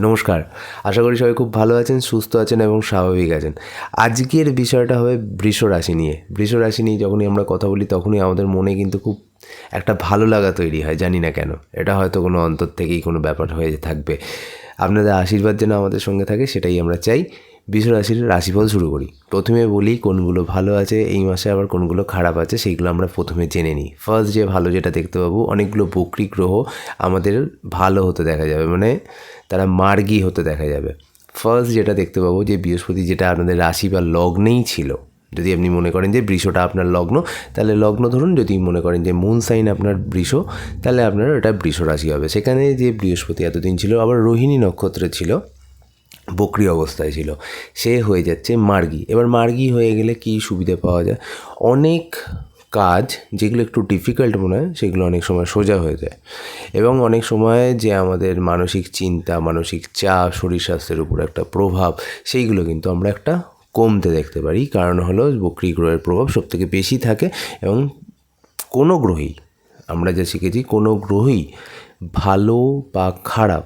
নমস্কার। আশা করি সবাই খুব ভালো আছেন, সুস্থ আছেন এবং স্বাভাবিক আছেন। আজকের বিষয়টা হবে বৃষ রাশি নিয়ে। বৃষ রাশি নিয়ে যখনই আমরা কথা বলি, তখনই আমাদের মনে কিন্তু খুব একটা ভালো লাগা তৈরি হয়, জানি না কেন। এটা হয়তো কোনো অন্তর থেকেই কোনো ব্যাপার হয়ে থাকবে। আপনাদের আশীর্বাদ যেন আমাদের সঙ্গে থাকে, সেটাই আমরা চাই। রাশির রাশিফল শুরু করি। প্রথমে বলি কোনগুলো ভালো আছে, এই মাসে আবার কোনগুলো খারাপ আছে সেইগুলো আমরা প্রথমে জেনে নিই। ফার্স্ট যে ভালো যেটা দেখতে পাবো, অনেকগুলো বকরি গ্রহ আমাদের ভালো হতে দেখা যাবে মানে তারা মার্গী হতে দেখা যাবে। ফার্স্ট যেটা দেখতে পাবো যে বৃহস্পতি যেটা আপনাদের রাশি বা লগ্নেই ছিল, যদি আপনি মনে করেন যে বৃষটা আপনার লগ্ন, তাহলে লগ্ন ধরুন, যদি মনে করেন যে মুন সাইন আপনার বৃষ, তাহলে আপনার এটা বৃষ রাশি হবে। সেখানে যে বৃহস্পতি এতদিন ছিল, আবার রোহিণী নক্ষত্রে ছিল বকরি অবস্থায় ছিল। সে হয়ে যাচ্ছে মার্গি। এবার মার্গি হয়ে গেলে কি সুবিধে পাওয়া যায়? অনেক কাজ যেগুলো একটু ডিফিকাল্ট মনে হয়, সেগুলো অনেক সময় সোজা হয়ে যায়। এবং অনেক সময় যে আমাদের মানসিক চিন্তা, মানসিক চাপ শরীর স্বাস্থ্যের উপর একটা প্রভাব, সেইগুলো কিন্তু আমরা একটা কমতে দেখতে পারি। কারণ হলো বকরি গ্রহের প্রভাব সবথেকে বেশি থাকে এবং কোনো গ্রহই, আমরা যা শিখেছি, কোনো গ্রহই ভালো বা খারাপ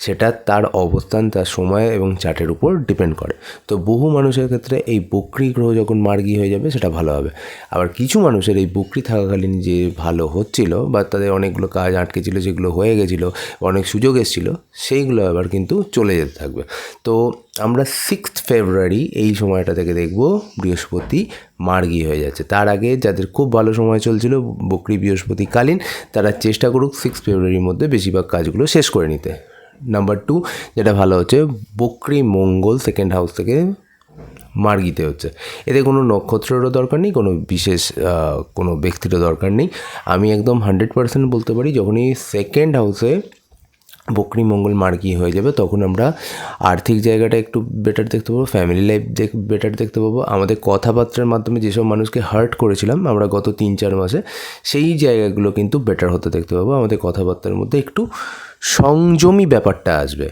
সেটা তার অবস্থান, তার সময় এবং চার্টের উপর ডিপেন্ড করে। তো বহু মানুষের ক্ষেত্রে এই বকরি গ্রহ যখন মার্গি হয়ে যাবে, সেটা ভালো হবে। আবার কিছু মানুষের এই বকরি থাকাকালীন যে ভালো হচ্ছিল বা তাদের অনেকগুলো কাজ আটকে ছিল যেগুলো হয়ে গেছিল, অনেক সুযোগ এসেছিল, সেইগুলো আবার কিন্তু চলে যেতে থাকবে। তো আমরা সিক্সথ ফেব্রুয়ারি এই সময়টা থেকে দেখব বৃহস্পতি মার্গি হয়ে যাচ্ছে। তার আগে যাদের খুব ভালো সময় চলছিল বকরি বৃহস্পতিকালীন, তারা চেষ্টা করুক সিক্স ফেব্রুয়ারির মধ্যে বেশিরভাগ কাজগুলো শেষ করে নিতে। নাম্বার টু যেটা ভালো হচ্ছে, বকরি মঙ্গল সেকেন্ড হাউস থেকে মার্গিতে হচ্ছে। এতে কোনো নক্ষত্রেরও দরকার নেই, কোনো বিশেষ কোনো ব্যক্তিরও দরকার নেই। আমি একদম হান্ড্রেড পার্সেন্ট বলতে পারি, যখনই সেকেন্ড হাউসে বকরি মঙ্গল মার্গি হয়ে যাবে, তখন আমরা আর্থিক জায়গাটা একটু বেটার দেখতে পাবো ফ্যামিলি লাইফ দেখ বেটার দেখতে পাবো। আমাদের কথাবার্তার মাধ্যমে যেসব মানুষকে হার্ট করেছিলাম, আমরা গত তিন চার মাসে, সেই জায়গাগুলো কিন্তু বেটার হতে দেখতে পাবো। আমাদের কথাবার্তার মধ্যে একটু সংযমী ব্যাপারটা আসবে,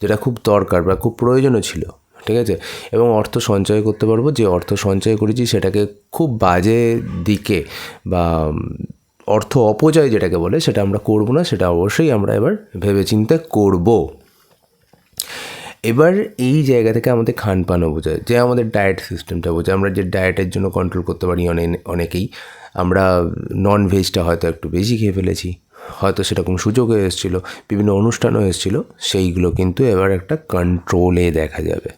যেটা খুব দরকার বা খুব প্রয়োজনও ছিল, ঠিক আছে? এবং অর্থ সঞ্চয় করতে পারব, যে অর্থ সঞ্চয় করেছি সেটাকে খুব বাজে দিকে বা অর্থ অপচয় যেটাকে বলে, সেটা আমরা করব না, সেটা অবশ্যই আমরা এবার ভেবেচিন্তে করব। এবার এই জায়গা থেকে আমাদের খানপানও বোঝায়, যে আমাদের ডায়েট সিস্টেমটা বোঝায়। আমরা যে ডায়েটের জন্য কন্ট্রোল করতে পারি অনেক, অনেকেই, আমরা নন ভেজটা হয়তো একটু বেশি খেয়ে ফেলেছি হয়তো সেরকম সুযোগও এসেছিল, বিভিন্ন অনুষ্ঠানও এসেছিল, সেইগুলো কিন্তু এবার একটা কন্ট্রোলে দেখা যাবে।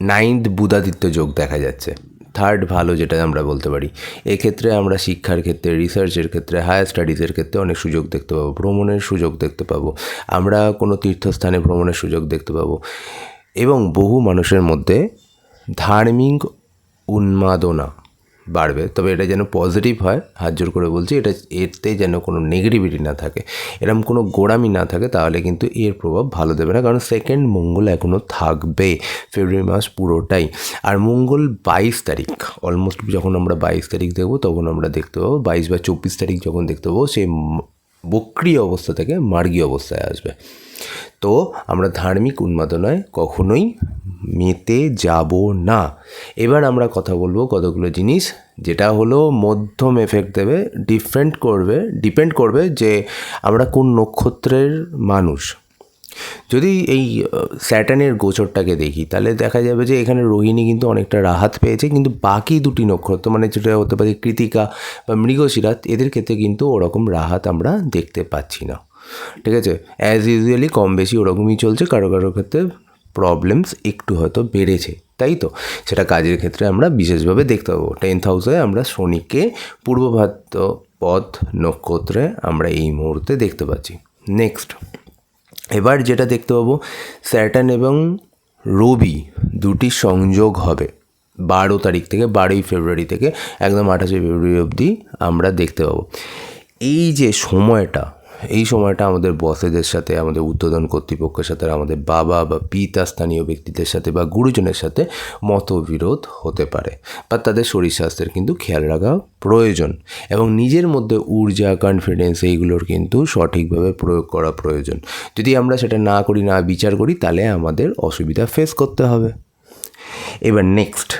নাইন্থ বুধাদিত্য যোগ দেখা যাচ্ছে। থার্ড ভালো যেটা আমরা বলতে পারি। এক্ষেত্রে আমরা শিক্ষার ক্ষেত্রে রিসার্চের ক্ষেত্রে হায়ার স্টাডিজের ক্ষেত্রে অনেক সুযোগ দেখতে পাবো, ভ্রমণের সুযোগ দেখতে পাবো। আমরা কোনো তীর্থস্থানে ভ্রমণের সুযোগ দেখতে পাবো। এবং বহু মানুষের মধ্যে ধার্মিক উন্মাদনা বাড়বে। তবে এটা যেন পজিটিভ হয়, হাত জোর করে বলছি, এটা এতে যেন কোনো নেগেটিভিটি না থাকে। এরকম কোনো গোড়ামি না থাকে, তাহলে কিন্তু এর প্রভাব ভালো দেবে না, কারণ সেকেন্ড মঙ্গল এখনও থাকবে ফেব্রুয়ারি মাস পুরোটাই। আর মঙ্গল বাইশ তারিখ অলমোস্ট যখন আমরা বাইশ তারিখ দেখব, তখন আমরা দেখতে পাবো, বাইশ বা চব্বিশ তারিখ যখন দেখতে পাবো, সেই ম- বক্রি অবস্থা থেকে মার্গী অবস্থায় আসবে। তো আমরা ধার্মিক উন্মাদনায় কখনোই মেতে যাব না। এবার আমরা কথা বলব কতগুলো জিনিস, যেটা হলো মধ্যম এফেক্ট দেবে ডিফেন্ড করবে ডিপেন্ড করবে যে আমরা কোন নক্ষত্রের মানুষ। যদি এই স্যাটানের গোচরটাকে দেখি, তাহলে দেখা যাবে যে এখানে রোহিণী কিন্তু অনেকটা রাহাত পেয়েছে, কিন্তু বাকি দুটি নক্ষত্র মানে যেটা হতে পারে কৃতিকা বা মৃগশিরাত এদের ক্ষেত্রে কিন্তু ওরকম রাহাত আমরা দেখতে পাচ্ছি না। ঠিক আছে? অ্যাজ ইউজুয়ালি কম বেশি ওরকমই চলছে, কারও কারও ক্ষেত্রে প্রবলেমস একটু হয়তো বেড়েছে, তাই তো? সেটা কাজের ক্ষেত্রে আমরা বিশেষভাবে দেখতে পাবো। টেন্থ হাউসে আমরা শনিকে পূর্বভাদ্র পথ নক্ষত্রে আমরা এই মুহূর্তে দেখতে পাচ্ছি। নেক্সট এবার যেটা দেখতে পাবো স্যাটার্ন এবং রবি দুটি সংযোগ হবে। বারো তারিখ থেকে, বারোই ফেব্রুয়ারি থেকে, একদম আঠাশে ফেব্রুয়ারি অবধি আমরা দেখতে পাবো। এই যে সময়টা এই সময়টা আমাদের বসেদের সাথে, আমাদের উদ্বোধন কর্তৃপক্ষের সাথে, আমাদের বাবা বা পিতা স্থানীয় ব্যক্তিদের সাথে বা গুরুজনের সাথে মতবিরোধ হতে পারে। বা তাদের শরীর স্বাস্থ্যের কিন্তু খেয়াল রাখা প্রয়োজন এবং নিজের মধ্যে ঊর্জা কনফিডেন্স এইগুলোর কিন্তু সঠিকভাবে প্রয়োগ করা প্রয়োজন। যদি আমরা সেটা না করি, না বিচার করি, তাহলে আমাদের অসুবিধা ফেস করতে হবে। এবার next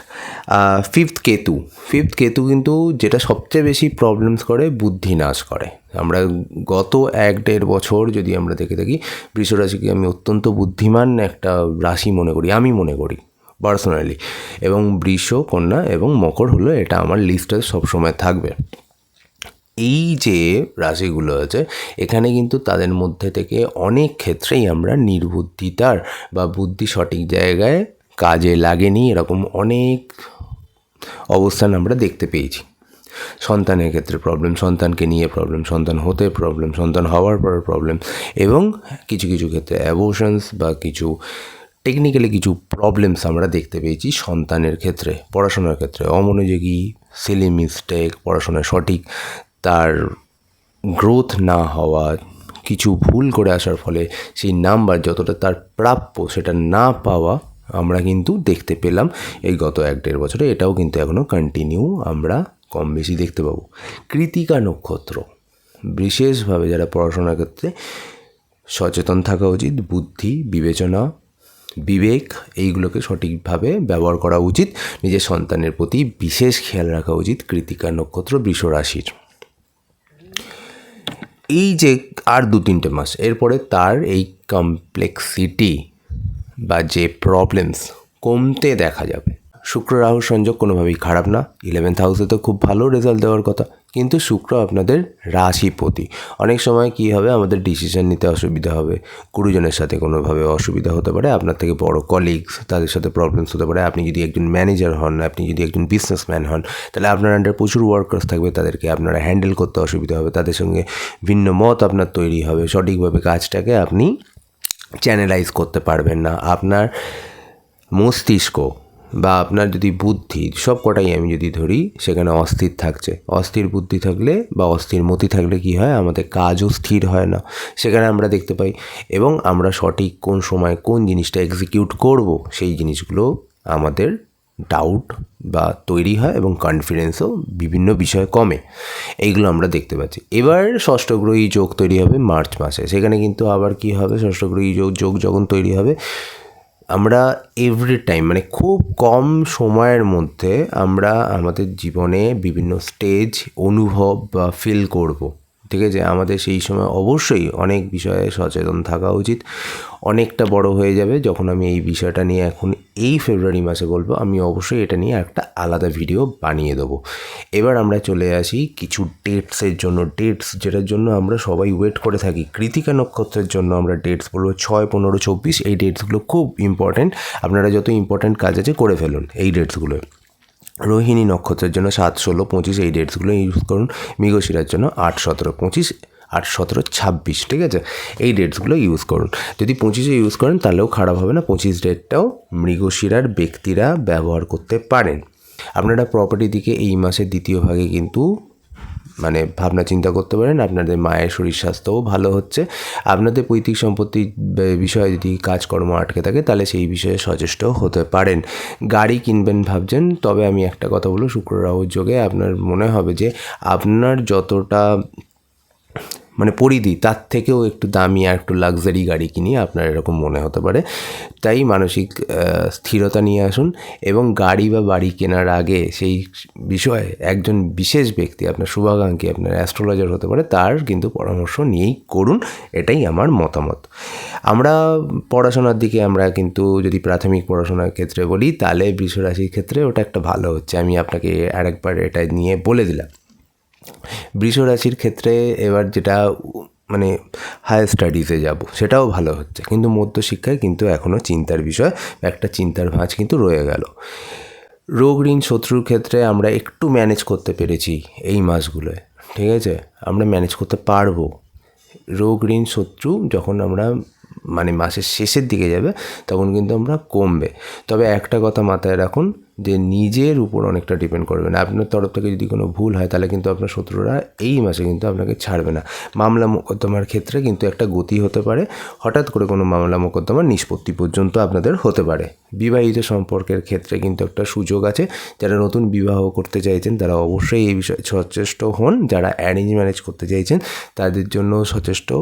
fifth Ketu. Fifth Ketu কিন্তু যেটা সবচেয়ে বেশি প্রবলেমস করে বুদ্ধি নাশ করে। আমরা গত এক দেড় বছর যদি আমরা দেখে থাকি বৃষ রাশিকে আমি অত্যন্ত বুদ্ধিমান একটা রাশি মনে করি, আমি মনে করি পার্সোনালি এবং বৃষ, কন্যা এবং মকর হলো এটা আমার লিস্টে সবসময় থাকবে। এই যে রাশিগুলো আছে, এখানে কিন্তু তাদের মধ্যে থেকে অনেক ক্ষেত্রেই আমরা নির্বুদ্ধিতার বা বুদ্ধি সঠিক জায়গায় কাজে লাগেনি, এরকম অনেক অবস্থান আমরা দেখতে পেয়েছি। সন্তানের ক্ষেত্রে প্রবলেম সন্তানকে নিয়ে প্রবলেম সন্তান হতে প্রবলেম সন্তান হওয়ার পর প্রবলেম এবং কিছু কিছু ক্ষেত্রে অ্যাবোশনস বা কিছু টেকনিক্যালি কিছু প্রবলেমস আমরা দেখতে পেয়েছি সন্তানের ক্ষেত্রে, পড়াশোনার ক্ষেত্রে। অমনোযোগী সিলি মিস্টেক পড়াশোনায় সঠিক, তার গ্রোথ না হওয়া, কিছু ভুল করে আসার ফলে সেই নাম্বার যতটা তার প্রাপ্য সেটা না পাওয়া আমরা কিন্তু দেখতে পেলাম এই গত এক দেড় বছরে, এটাও কিন্তু এখনও কন্টিনিউ আমরা কম বেশি দেখতে পাবো। কৃতিকা নক্ষত্র, বিশেষভাবে যারা পড়াশোনার ক্ষেত্রে সচেতন থাকা উচিত, বুদ্ধি, বিবেচনা, বিবেক, এইগুলোকে সঠিকভাবে ব্যবহার করা উচিত। নিজের সন্তানের প্রতি বিশেষ খেয়াল রাখা উচিত কৃতিকা নক্ষত্র বৃষ রাশির। এই যে আর দু তিনটে মাস, এরপরে তার এই কমপ্লেক্সিটি বা যে প্রবলেমস কমতে দেখা যাবে। শুক্র রাহু সংযোগ কোনোভাবেই খারাপ না। ইলেভেন্থ হাউসে তো খুব ভালো রেজাল্ট দেওয়ার কথা। কিন্তু শুক্র আপনাদের রাশিপতি। অনেক সময় কী হবে, আমাদের ডিসিশন নিতে অসুবিধা হবে। গুরুজনের সাথে কোনোভাবে অসুবিধা হতে পারে, আপনার থেকে বড় কলিগস তাদের সাথে প্রবলেমস হতে পারে। আপনি যদি একজন ম্যানেজার হন, আপনি যদি একজন বিজনেসম্যান হন, তাহলে আপনার আন্ডার প্রচুর ওয়ার্কার্স থাকবে, তাদেরকে আপনারা হ্যান্ডেল করতে অসুবিধা হবে। তাদের সঙ্গে ভিন্ন মত আপনার তৈরি হবে। সঠিকভাবে কাজটাকে আপনি চ্যানেলাইজ করতে পারবেন না। আপনার মস্তিষ্ক বা আপনার যদি বুদ্ধি সব কটাই আমি যদি ধরি, সেখানে অস্থির থাকছে। অস্থির বুদ্ধি থাকলে বা অস্থির মতি থাকলে কি হয়? আমাদের কাজও স্থির হয় না। সেখানে আমরা দেখতে পাই, এবং আমরা সঠিক কোন সময় কোন জিনিসটা এক্সিকিউট করব, সেই জিনিসগুলো আমাদের ডাউট বা তৈরি হয় এবং কনফিডেন্সও বিভিন্ন বিষয়ে কমে। এইগুলো আমরা দেখতে পাচ্ছি। এবার ষষ্ঠগ্রহী যোগ তৈরি হবে মার্চ মাসে। সেখানে কিন্তু আবার কি হবে? ষষ্ঠগ্রহী যোগ যোগ যখন তৈরি হবে, আমরা এভরি টাইম মানে খুব কম সময়ের মধ্যে আমরা আমাদের জীবনে বিভিন্ন স্টেজ অনুভব বা ফিল করব। ঠিক আছে? আমাদের সেই সময় অবশ্যই অনেক বিষয়ে সচেতন থাকা উচিত। অনেকটা বড় হয়ে যাবে যখন আমি এই বিষয়টা নিয়ে এখন এই ফেব্রুয়ারি মাসে বলব, আমি অবশ্যই এটা নিয়ে একটা আলাদা ভিডিও বানিয়ে দেবো। এবার আমরা চলে আসি কিছু ডেটসের জন্য। ডেটস যেটার জন্য আমরা সবাই ওয়েট করে থাকি, কৃতিকা নক্ষত্রের জন্য আমরা ডেটস বলব ছয়, পনেরো, চব্বিশ। এই ডেটসগুলো খুব ইম্পর্ট্যান্ট আপনারা যত ইম্পর্ট্যান্ট কাজ আছে করে ফেলুন এই ডেটসগুলো রোহিণী নক্ষত্রের জন্য সাত, ষোলো, পঁচিশ। এই ডেটসগুলো ইউজ করুন। মৃগশিরার জন্য আট, সতেরো, পঁচিশ। আট, সতেরো, ছাব্বিশ, ঠিক আছে? এই ডেটসগুলো ইউজ করুন। যদি পঁচিশে ইউজ করেন, তাহলেও খারাপ হবে না। পঁচিশ ডেটটাও মৃগশিরার ব্যক্তিরা ব্যবহার করতে পারেন। আপনারা প্রপার্টি দিকে এই মাসের দ্বিতীয় ভাগে কিন্তু মানে ভাবনা চিন্তা করতে পারেন। আপনাদের মায়ের শরীর স্বাস্থ্যও ভালো হচ্ছে। আপনাদের পৈতৃক সম্পত্তির বে- বিষয়ে যদি কাজকর্ম আটকে থাকে, তাহলে সেই বিষয়ে সচেষ্ট হতে পারেন। গাড়ি কিনবেন ভাবছেন, তবে আমি একটা কথা বলব শুক্র রাহুর যোগে আপনার মনে হবে যে, আপনার যতটা মানে পরিধি, তার থেকেও একটু দামি আর একটু লাক্সারি গাড়ি কিনি, আপনার এরকম মনে হতে পারে। তাই মানসিক স্থিরতা নিয়ে আসুন এবং গাড়ি বা বাড়ি কেনার আগে সেই বিষয়ে একজন বিশেষ ব্যক্তি, আপনার শুভাকাঙ্ক্ষী, আপনার অ্যাস্ট্রোলজার হতে পারে, তার কিন্তু পরামর্শ নিয়েই করুন, এটাই আমার মতামত। আমরা পড়াশোনার দিকে আমরা কিন্তু যদি প্রাথমিক পড়াশোনার ক্ষেত্রে বলি, তাহলে বৃষরাশির ক্ষেত্রে ওটা একটা ভালো হচ্ছে। আমি আপনাকে আরেকবার এটা নিয়ে বলে দিলাম। বৃষ রাশির ক্ষেত্রে এবার যেটা মানে হায়ার স্টাডিজে যাব, সেটাও ভালো হচ্ছে। কিন্তু মধ্যশিক্ষায় কিন্তু এখনও চিন্তার বিষয়, একটা চিন্তার ভাঁজ কিন্তু রয়ে গেল। রোগ ঋণ শত্রুর ক্ষেত্রে আমরা একটু ম্যানেজ করতে পেরেছি এই মাসগুলোয়, ঠিক আছে? আমরা ম্যানেজ করতে পারব। রোগ ঋণ শত্রু যখন আমরা মানে মাসের শেষের দিকে যাবে, তখন কিন্তু আমরা কমবে। তবে একটা কথা মাথায় রাখুন যে নিজের উপর অনেকটা ডিপেন্ড করবে না। আপনার তরফ থেকে যদি কোনো ভুল হয়, তাহলে কিন্তু আপনার শত্রুরা এই মাসে কিন্তু আপনাকে ছাড়বে না। মামলা মোকদ্দমার ক্ষেত্রে কিন্তু একটা গতি হতে পারে। হঠাৎ করে কোনো মামলা মোকদ্দমার নিষ্পত্তি পর্যন্ত আপনাদের হতে পারে। বিবাহিত সম্পর্কের ক্ষেত্রে কিন্তু একটা সুযোগ আছে। যারা নতুন বিবাহ করতে চাইছেন, তারা অবশ্যই এই বিষয়ে সচেষ্ট হন। যারা অ্যারেঞ্জ ম্যারেজ করতে চাইছেন, তাদের জন্য সচেষ্ট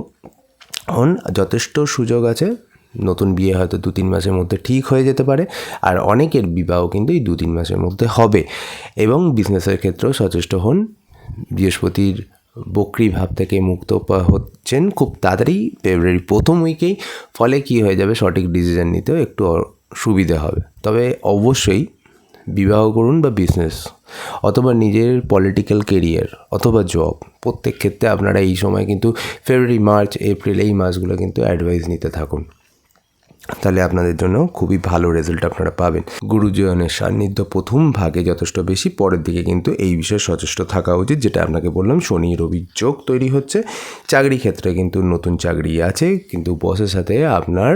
হন। যথেষ্ট সুযোগ আছে। নতুন বিয়ে হয়তো দু তিন মাসের মধ্যে ঠিক হয়ে যেতে পারে, আর অনেকের বিবাহ কিন্তু এই দু তিন মাসের মধ্যে হবে। এবং বিজনেসের ক্ষেত্রেও সচেষ্ট হন, বৃহস্পতির বকরি ভাব থেকে মুক্ত হচ্ছেন খুব তাড়াতাড়ি। ফেব্রুয়ারি প্রথম উইকেই, ফলে কি হয়ে যাবে সঠিক ডিসিশন নিতেও একটু সুবিধে হবে। তবে অবশ্যই বিবাহ করুন বা বিজনেস অথবা নিজের পলিটিক্যাল কেরিয়ার অথবা জব প্রত্যেক ক্ষেত্রে আপনারা এই সময় কিন্তু ফেব্রুয়ারি মার্চ এপ্রিল এই মাসগুলো কিন্তু অ্যাডভাইস নিতে থাকুন। তাহলে আপনাদের জন্য খুবই ভালো রেজাল্ট আপনারা পাবেন। গুরুজনের সান্নিধ্য প্রথম ভাগে যথেষ্ট বেশি, পরের দিকে কিন্তু এই বিষয়ে সচেষ্ট থাকা উচিত, যেটা আপনাকে বললাম, শনি, রবি যোগ তৈরি হচ্ছে। চাকরি ক্ষেত্রে কিন্তু নতুন চাকরি আছে, কিন্তু বসের সাথে আপনার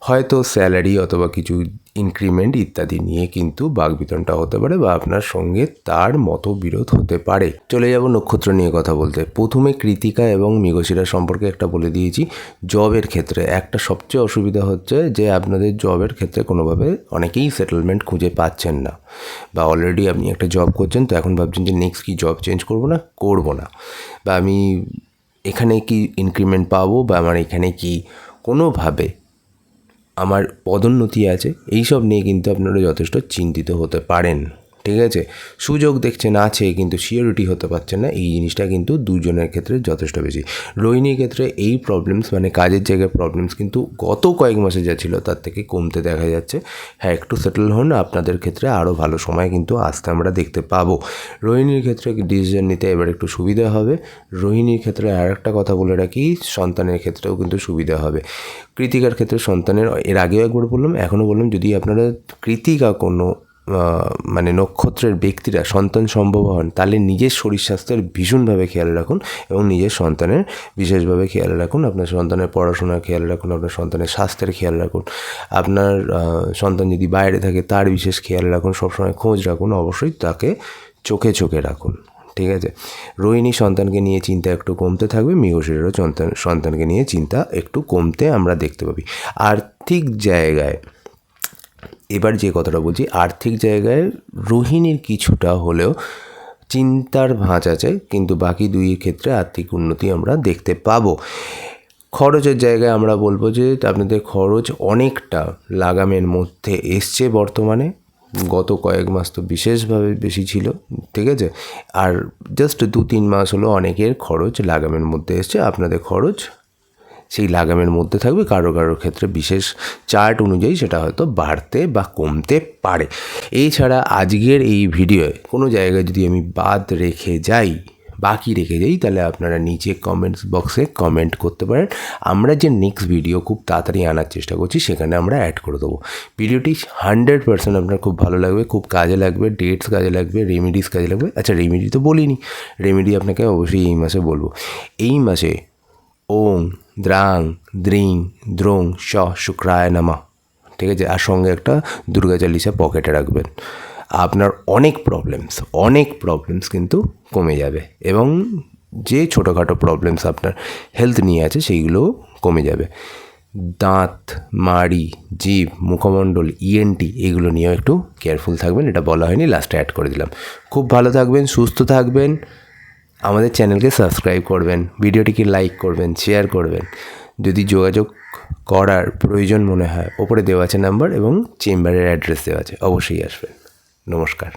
হয়তো স্যালারি অথবা কিছু ইনক্রিমেন্ট ইত্যাদি নিয়ে কিন্তু বাগবিতনটা হতে পারে বা আপনার সঙ্গে তার মতবিরোধ হতে পারে। চলে যাব নক্ষত্র নিয়ে কথা বলতে। প্রথমে কৃতিকা এবং মৃগশিরা সম্পর্কে একটা বলে দিয়েছি। জবের ক্ষেত্রে একটা সবচেয়ে অসুবিধা হচ্ছে যে আপনাদের জবের ক্ষেত্রে কোনোভাবে অনেকেই সেটেলমেন্ট খুঁজে পাচ্ছেন না বা অলরেডি আপনি একটা জব করছেন তো এখন ভাবছেন যে নেক্সট কি জব চেঞ্জ করব না? করব না। বা আমি এখানে কি ইনক্রিমেন্ট পাবো বা আমার এখানে কি? কোনোভাবে আমার পদোন্নতি আছে এইসব নিয়ে কিন্তু আপনারা যথেষ্ট চিন্তিত হতে পারেন। ঠিক আছে? সুযোগ দেখছেন, আছে, কিন্তু সিওরিটি হতে পারছেন না। এই জিনিসটা কিন্তু দুজনের ক্ষেত্রে যথেষ্ট বেশি। রোহিণীর ক্ষেত্রে এই প্রবলেমস মানে কাজের জায়গায় প্রবলেমস কিন্তু গত কয়েক মাসে যা ছিল, তার থেকে কমতে দেখা যাচ্ছে। হ্যাঁ একটু সেটেল হন, আপনাদের ক্ষেত্রে আরও ভালো সময় কিন্তু আসতে আমরা দেখতে পাবো। রোহিণীর ক্ষেত্রে ডিসিশন নিতে এবার একটু সুবিধা হবে। রোহিণীর ক্ষেত্রে আর একটা কথা বলে রাখি, সন্তানের ক্ষেত্রেও কিন্তু সুবিধা হবে। কৃতিকার ক্ষেত্রে সন্তানের, এর আগেও একবার বললাম এখনও বললাম, যদি আপনারা কৃতিকা কোনো মানে নক্ষত্রের ব্যক্তিরা সন্তান সম্ভব হন, তাহলে নিজের শরীর স্বাস্থ্যের ভীষণভাবে খেয়াল রাখুন এবং নিজের সন্তানের বিশেষভাবে খেয়াল রাখুন, আপনার সন্তানের পড়াশোনার খেয়াল রাখুন, আপনার সন্তানের স্বাস্থ্যের খেয়াল রাখুন, আপনার সন্তান যদি বাইরে থাকে তার বিশেষ খেয়াল রাখুন, সবসময় খোঁজ রাখুন, অবশ্যই তাকে চোখে চোখে রাখুন, ঠিক আছে? রোহিণী সন্তানকে নিয়ে চিন্তা একটু কমতে থাকবে, মৃগশিরেরও সন্তান সন্তানকে নিয়ে চিন্তা একটু কমতে আমরা দেখতে পাবি। আর্থিক জায়গায় এবার যে কথাটা বলছি, আর্থিক জায়গায় রোহিণীর কিছুটা হলেও চিন্তার ভাঁজ আছে, কিন্তু বাকি দুই ক্ষেত্রে আর্থিক উন্নতি আমরা দেখতে পাবো। খরচের জায়গায় আমরা বলব যে, আপনাদের খরচ অনেকটা লাগামের মধ্যে এসছে বর্তমানে। গত কয়েক মাস তো বিশেষভাবে বেশি ছিল, ঠিক আছে? আর জাস্ট দু তিন মাস হলো অনেকের খরচ লাগামের মধ্যে এসছে, আপনাদের খরচ সেই লাগামের মধ্যে থাকবে। কারও কারও ক্ষেত্রে বিশেষ চার্ট অনুযায়ী সেটা হয়তো বাড়তে বা কমতে পারে। এছাড়া আজকের এই ভিডিওয়ে কোনো জায়গায় যদি আমি বাদ রেখে যাই, বাকি রেখে যাই, তাহলে আপনারা নিচে কমেন্টস বক্সে কমেন্ট করতে পারেন। আমরা যে নেক্সট ভিডিও খুব তাড়াতাড়ি আনার চেষ্টা করছি, সেখানে আমরা অ্যাড করে দেবো। ভিডিওটি হান্ড্রেড পার্সেন্ট আপনার খুব ভালো লাগবে, খুব কাজে লাগবে ডেটস কাজে লাগবে রেমিডিস কাজে লাগবে। আচ্ছা রেমিডি তো বলিনি। রেমিডি আপনাকে অবশ্যই এই মাসে বলব। এই মাসে ওং দ্রাং, দ্রিং, দ্রোং শ শুক্রায়, নামা। ঠিক আছে? আর সঙ্গে একটা দুর্গা চালিসা পকেটে রাখবেন। আপনার অনেক প্রবলেমস অনেক প্রবলেমস কিন্তু কমে যাবে এবং যে ছোটোখাটো প্রবলেমস আপনার হেলথ নিয়ে আছে সেইগুলোও কমে যাবে। দাঁত, মাড়ি জিভ মুখমণ্ডল ইএনটি এগুলো নিয়েও একটু কেয়ারফুল থাকবেন। এটা বলা হয়নি লাস্টে অ্যাড করে দিলাম। খুব ভালো থাকবেন, সুস্থ থাকবেন। আমাদের চ্যানেলকে সাবস্ক্রাইব করবেন, ভিডিওটিকে লাইক করবেন, শেয়ার করবেন। যদি যোগাযোগ করার প্রয়োজন মনে হয়, ওপরে দেওয়া আছে নাম্বার এবং চেম্বারের অ্যাড্রেস দেওয়া আছে, অবশ্যই আসবেন। নমস্কার।